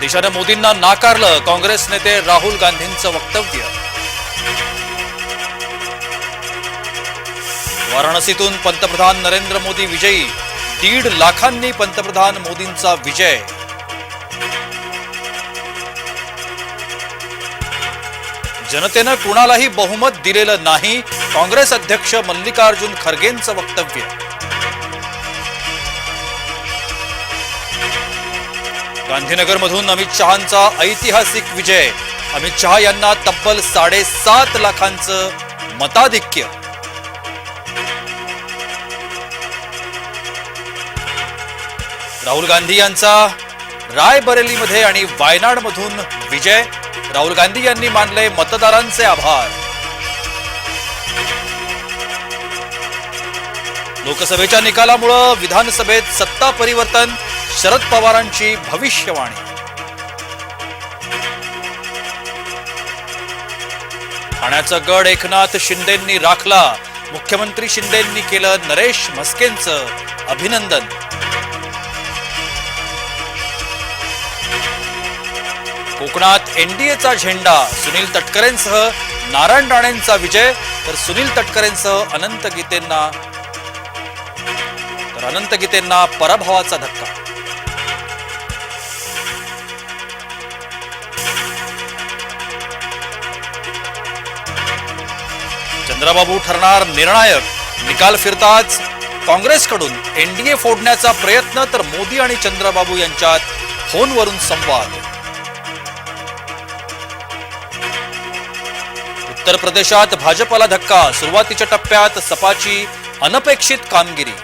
देशानं मोदींना नाकारलं काँग्रेस नेते राहुल गांधींचं वक्तव्य. वाराणसीतून पंतप्रधान नरेंद्र मोदी विजयी दीड लाखांनी पंतप्रधान मोदींचा विजय. जनतेनं कुणालाही बहुमत दिलेलं नाही काँग्रेस अध्यक्ष मल्लिकार्जुन खरगेंचं वक्तव्य. गांधीनगरमधून अमित शहांचा ऐतिहासिक विजय. अमित शहा यांना तब्बल साडेसात लाखांचं मताधिक्य. राहुल गांधी यांचा रायबरेलीमध्ये आणि वायनाडमधून विजय. राहुल गांधी यांनी मानले मतदारांचे आभार. लोकसभेच्या निकालामुळं विधानसभेत सत्ता परिवर्तन शरद पवारांची भविष्यवाणी. ठाण्याचा गड एकनाथ शिंदेंनी राखला. मुख्यमंत्री शिंदेंनी केलं नरेश म्हस्केंचं अभिनंदन. कोकणात एनडीएचा झेंडा सुनील तटकरेंसह नारायण राणेंचा विजय तर सुनील तटकरेंसह अनंत गीतेंना तर अनंत गीतेंना पराभवाचा धक्का. चंद्राबाबू ठरणार निर्णायक. निकाल फिरताच काँग्रेसकडून एनडीए फोडण्याचा प्रयत्न तर मोदी आणि चंद्राबाबू यांच्यात फोनवरून संवाद. उत्तर प्रदेशात भाजपला धक्का. सुरुवातीच्या टप्प्यात सपाची अनपेक्षित कामगिरी.